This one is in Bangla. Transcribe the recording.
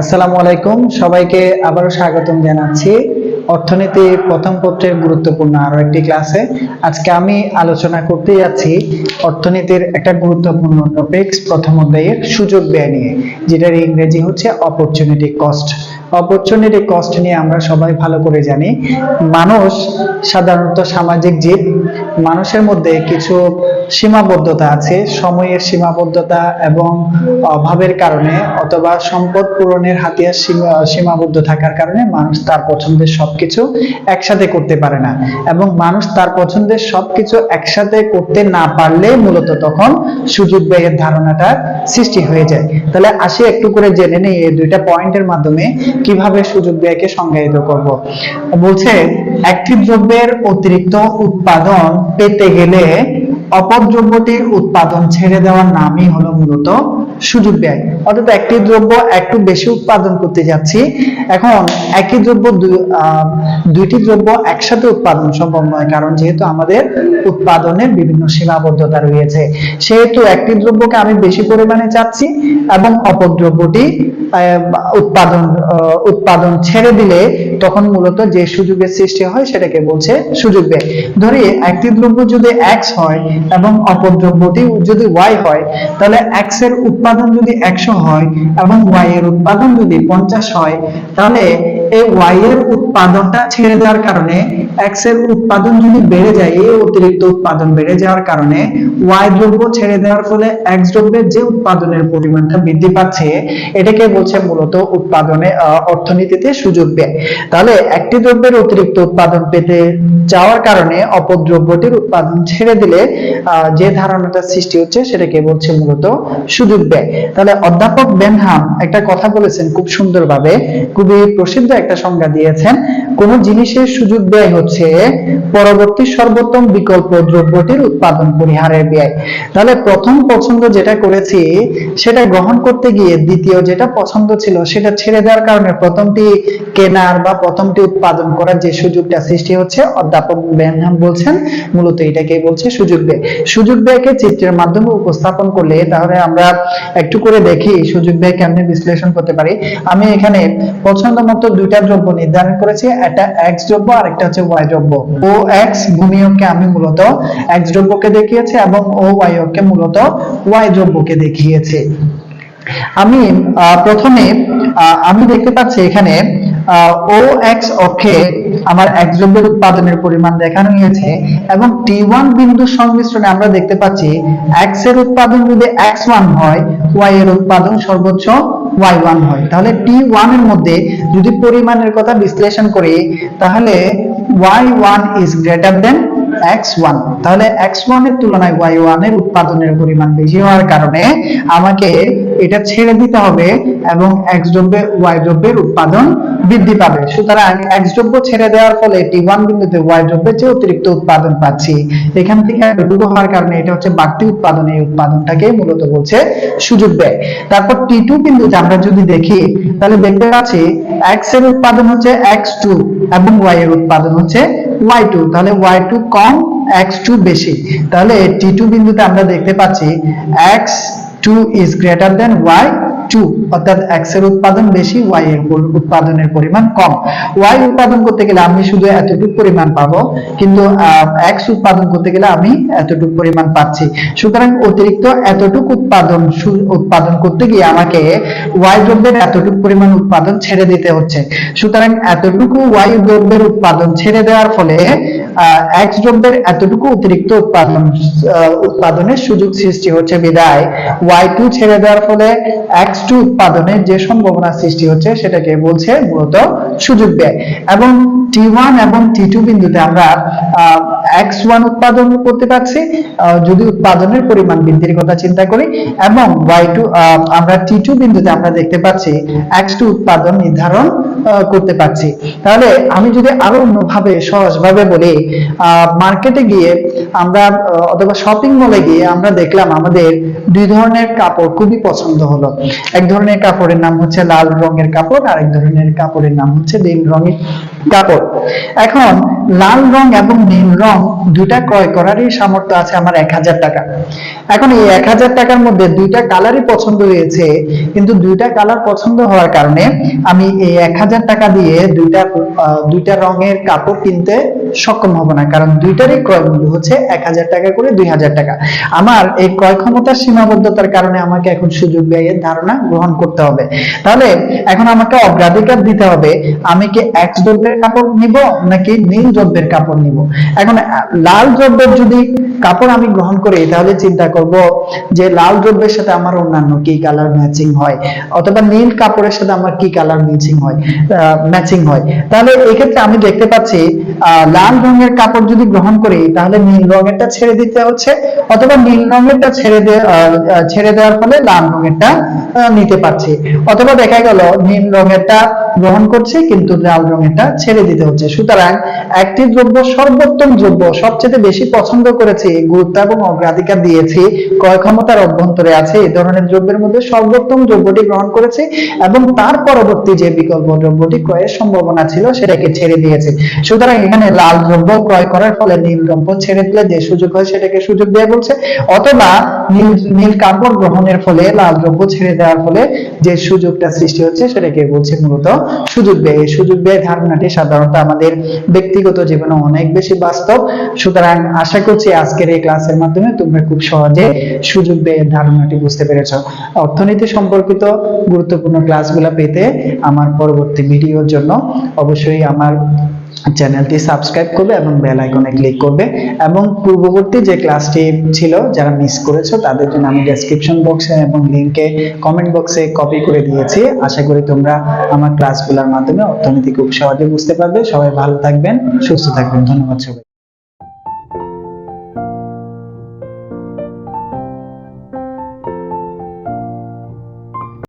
আসসালামু আলাইকুম। সবাইকে আবারও স্বাগতম জানাচ্ছি। অর্থনীতি প্রথম পত্রের গুরুত্বপূর্ণ আরও একটি ক্লাসে। আজকে আমি আলোচনা করতে যাচ্ছি অর্থনীতির একটা গুরুত্বপূর্ণ টপিক প্রথম অধ্যায়ের সুযোগ ব্যয় নিয়ে, যেটার ইংরেজি হচ্ছে অপরচুনিটি কস্ট অপরচুনিটি কস্ট নিয়ে আমরা সবাই ভালো করে জানি। মানুষ সাধারণত সামাজিক জীব। মানুষের মধ্যে কিছু সীমাবদ্ধতা আছে। সময়ের সীমাবদ্ধতা এবং অভাবের কারণে অথবা সম্পদ পূরণের হাতিয়ার সীমাবদ্ধ থাকার কারণে মানুষ তার পছন্দের সবকিছু একসাথে করতে পারে না এবং মানুষ তার পছন্দের সবকিছু একসাথে করতে না পারলে মূলত তখন সুযোগ ব্যয়ের ধারণাটা সৃষ্টি হয়ে যায়। তাহলে আসি একটু করে জেনে নেই এই দুইটা পয়েন্টের মাধ্যমে। কীভাবে সুযোগ ব্যয়কে সংজ্ঞায়িত করব? বলছে একটি দ্রব্যের অতিরিক্ত উৎপাদন পেতে গেলে অপর দ্রব্যটির উৎপাদন ছেড়ে দেওয়ার নামই হলো মূলত সুযোগ ব্যয়। অর্থাৎ একটি দ্রব্য একটু বেশি উৎপাদন করতে যাচ্ছি, এখন একই দ্রব্য দুইটি দ্রব্য একসাথে উৎপাদন সম্ভব নয়, কারণ যেহেতু আমাদের উৎপাদনের বিভিন্ন সীমাবদ্ধতা রয়েছে। সেহেতু একটি দ্রব্যকে আমি বেশি পরিমাণে চাচ্ছি এবং অপর দ্রব্যটি উৎপাদন উৎপাদন ছেড়ে দিলে তখন মূলত যে সুযোগের সৃষ্টি হয় সেটাকে বলছে সুযোগ ব্যয়। ধরি একটি দ্রব্য যদি এক্স হয় এবং অপর দ্রব্যটি যদি ওয়াই হয়, তাহলে এক্সের উৎপাদন যদি একশো হয় এবং ওয়াই এর উৎপাদন যদি পঞ্চাশ হয়, তাহলে এই ওয়াই এর উৎপাদনটা ছেড়ে দেওয়ার কারণে এক্সের উৎপাদন যদি বেড়ে যায়, এই অতিরিক্ত উৎপাদন বেড়ে যাওয়ার কারণে ওয়াই দ্রব্য ছেড়ে দেওয়ার ফলে এক্স দ্রব্যের যে উৎপাদনের পরিমাণটা বৃদ্ধি পাচ্ছে, এটাকে বলছে মূলত উৎপাদনে অর্থনীতিতে সুযোগ ব্যয়। তাহলে একটি দ্রব্যের অতিরিক্ত উৎপাদন পেতে যাওয়ার কারণে অপর দ্রব্যটির উৎপাদন ছেড়ে দিলে যে ধারণাটা সৃষ্টি হচ্ছে, সেটাকে বলছে মূলত সুযোগ ব্যয়। তাহলে অধ্যাপক বেনহাম একটা কথা বলেছেন খুব সুন্দরভাবে। খুবই প্রসিদ্ধ একটা সংজ্ঞা দিয়েছেন, কোন জিনিসের সুযোগ ব্যয় হচ্ছে পরবর্তী সর্বোত্তম বিকল্প দ্রব্যটির উৎপাদন পরিহারের ব্যয়। তাহলে প্রথম পছন্দ যেটা করেছি, সেটা গ্রহণ করতে গিয়ে দ্বিতীয় যেটা পছন্দ ছিল, সেটা ছেড়ে দেওয়ার কারণে প্রথমটি কেনার বা প্রথমটি উৎপাদন করার যে সুযোগটা সৃষ্টি হচ্ছে, অধ্যাপক বেনহাম বলছেন, মূলত এটাকে বলছে সুযোগ ব্যয়। সুযোগ ব্যয়কে চিত্রের মাধ্যমে উপস্থাপন করলে তাহলে আমরা একটু করে দেখি সুযোগ ব্যয় কেমনে বিশ্লেষণ করতে পারি। আমি এখানে পছন্দ মতো দুইটা দ্রব্য নির্ধারণ করেছি, একটা এক্স দ্রব্য আর একটা হচ্ছে ওয়াই দ্রব্য ও এক্স ভূমিয়ককে আমি মূলত এক্স দ্রব্যকে দেখিয়েছি এবং ও ওয়াই কে মূলত ওয়াই দ্রব্যকে দেখিয়েছি। আমি প্রথমে আমি দেখতে পাচ্ছি এখানে ও এক্স অক্ষে আমার এক দ্রব্যের উৎপাদনের পরিমাণ দেখানো হয়েছে এবং টি ওয়ান সংমিশ্রণে আমরা দেখতে পাচ্ছি এক্সের উৎপাদন যদি এক্স ওয়ান হয় ওয়াই এর উৎপাদন সর্বোচ্চ ওয়াই ওয়ান হয়। তাহলে টি ওয়ানের মধ্যে যদি পরিমাণের কথা বিশ্লেষণ করি, তাহলে y one is greater than x1 তাহলে x1 এর তুলনায় y1 এর উৎপাদনের পরিমাণ বেশি হওয়ার কারণে আমাকে এটা ছেড়ে দিতে হবে এবং x দ্রব্যে, y দ্রব্যের উৎপাদন বৃদ্ধি পাবে। সুতরাং x দ্রব্য ছেড়ে দেওয়ার ফলে t1 বিন্দুতে y দ্রব্যের যে অতিরিক্ত উৎপাদন পাচ্ছি। এখান থেকে এতটুকু হওয়ার কারণে এটা হচ্ছে বাড়তি উৎপাদন। এই উৎপাদনটাকে মূলত বলছে সুযোগ ব্যয়। তারপর t2 বিন্দুতে আমরা যদি দেখি, তাহলে দেখতে পাচ্ছি এক্সের উৎপাদন হচ্ছে এক্স টু এবং ওয়াই এর উৎপাদন হচ্ছে ওয়াই টু তাহলে ওয়াই টু কম এক্স টু বেশি। তাহলে t2 বিন্দুতে আমরা দেখতে পাচ্ছি x2 is greater than y2 অর্থাৎ x এর উৎপাদন বেশি, y এর উৎপাদনের পরিমাণ কম। Y উৎপাদন করতে গেলে আমি শুধু এতটুকু পরিমাণ পাবো, কিন্তু x উৎপাদন করতে গেলে আমি এতটুকু পরিমাণ পাচ্ছি। সুতরাং অতিরিক্ত এতটুকু উৎপাদন উৎপাদন করতে গিয়ে আমাকে y দ্রব্যের এতটুকু পরিমাণ উৎপাদন ছেড়ে দিতে হচ্ছে। সুতরাং এতটুকু ওয়াই দ্রব্যের উৎপাদন ছেড়ে দেওয়ার ফলে x দ্রব্যের এতটুকু অতিরিক্ত উৎপাদন উৎপাদনের সুযোগ সৃষ্টি হচ্ছে বিদায়। ওয়াই টু ছেড়ে দেওয়ার ফলে x2 উৎপাদনের যে সম্ভাবনা সৃষ্টি হচ্ছে সেটাকে বলছে মূলত সুযোগ ব্যয়। এবং টি ওয়ান এবং টি টু বিন্দুতে আমরা এক্স ওয়ান উৎপাদন করতে পারছি যদি উৎপাদনের পরিমাণ বৃদ্ধির কথা চিন্তা করি এবং y2 আহ, আমরা টি টু বিন্দুতে আমরা দেখতে পাচ্ছি এক্স টু উৎপাদন নির্ধারণ করতে পারছি। তাহলে আমি যদি আরও অন্যভাবে সহজভাবে বলি মার্কেটে গিয়ে আমরা অথবা শপিং মলে গিয়ে আমরা দেখলাম আমাদের দুই ধরনের কাপড় খুবই পছন্দ হলো। এক ধরনের কাপড়ের নাম হচ্ছে লাল রঙের কাপড় আর এক ধরনের কাপড়ের নাম হচ্ছে নীল রঙের কাপড়। এখন লাল রং এবং নীল রং দুইটা ক্রয় করারই সামর্থ্য আছে আমার এক হাজার টাকা। এখন এই এক হাজার টাকার মধ্যে দুইটা কালারই পছন্দ হয়েছে, কিন্তু দুইটা কালার পছন্দ হওয়ার কারণে আমি এই এক হাজার টাকা দিয়ে দুইটা দুইটা রঙের কাপড় কিনতে সক্ষম হব না, কারণ দুইটারই ক্রয় মূল্য হচ্ছে এক হাজার টাকা করে দুই হাজার টাকা। আমার এই ক্রয় ক্ষমতার সীমাবদ্ধতার কারণে আমাকে এখন সুযোগ ব্যয়ের ধারণা গ্রহণ করতে হবে। তাহলে এখন আমাকে অগ্রাধিকার দিতে হবে, আমি কি এক দ্রব্যের কাপড় নিব নাকি নীল দ্রব্যের কাপড় নিব? এখন লাল দ্রব্যের যদি কাপড় আমি গ্রহণ করি, তাহলে চিন্তা করব যে লাল দ্রব্যের সাথে আমার অন্যান্য কি কালার ম্যাচিং হয়? অথবা নীল কাপড়ের সাথে আমার কি কালার ম্যাচিং হয়? ম্যাচিং হয়। তাহলে এক্ষেত্রে আমি দেখতে পাচ্ছি লাল রঙের কাপড় যদি গ্রহণ করি, তাহলে নীল রঙেরটা ছেড়ে দিতে হচ্ছে, অথবা নীল রঙেরটা ছেড়ে দে- ছেড়ে দেওয়ার ফলে লাল রঙেরটা নিতে পারছি। অথবা দেখা গেল, নীল রঙেরটা গ্রহণ করছি, কিন্তু লাল রঙেরটা ছেড়ে দিতে হচ্ছে। সুতরাং একটি দ্রব্য সর্বোত্তম দ্রব্য, সবচেয়ে বেশি পছন্দ করেছি, গুরুত্ব এবং অগ্রাধিকার দিয়েছি, ক্রয় ক্ষমতার অভ্যন্তরে আছে এই ধরনের দ্রব্যের মধ্যে সর্বোত্তম দ্রব্যটি গ্রহণ করেছি, এবং তার পরবর্তী যে বিকল্প দ্রব্যটি ক্রয়ের সম্ভাবনা ছিল, সেটাকে ছেড়ে দিয়েছি। সুতরাং এখানে লাল দ্রব্য ক্রয় করার ফলে নীল দ্রব্য ছেড়ে দিলে যে সুযোগ হয় সেটাকে সুযোগ দেওয়া বলছে, অথবা নীল নীল কাপড় গ্রহণের ফলে, লাল দ্রব্য ছেড়ে দেওয়ার ফলে যে সুযোগটা সৃষ্টি হচ্ছে, সেটাকে বলছে মূলত সুযোগ ব্যয়। সুযোগ ব্যয় ধারণাটি সাধারণত আমাদের ব্যক্তিগত জীবনে অনেক বেশি বাস্তব। সুতরাং আশা করছি আজকের এই ক্লাসের মাধ্যমে তোমরা খুব সহজে সুযোগ ব্যয়ের ধারণাটি বুঝতে পেরেছ। অর্থনীতি সম্পর্কিত গুরুত্বপূর্ণ ক্লাসগুলো পেতে আমার পরবর্তী ভিডিওর জন্য অবশ্যই আমার চ্যানেলটি সাবস্ক্রাইব করবে এবং বেল আইকনে ক্লিক করবে এবং পূর্ববর্তী যে ক্লাসটি ছিল যারা মিস করেছ, তাদের জন্য আমি ডেসক্রিপশন বক্সে এবং লিংকে কমেন্ট বক্সে কপি করে দিয়েছি। আশা করি তোমরা আমার ক্লাসগুলোর মাধ্যমে অর্থনীতি খুব সহজে বুঝতে পারবে। সবাই ভালো থাকবেন, সুস্থ থাকবেন। ধন্যবাদ সবাই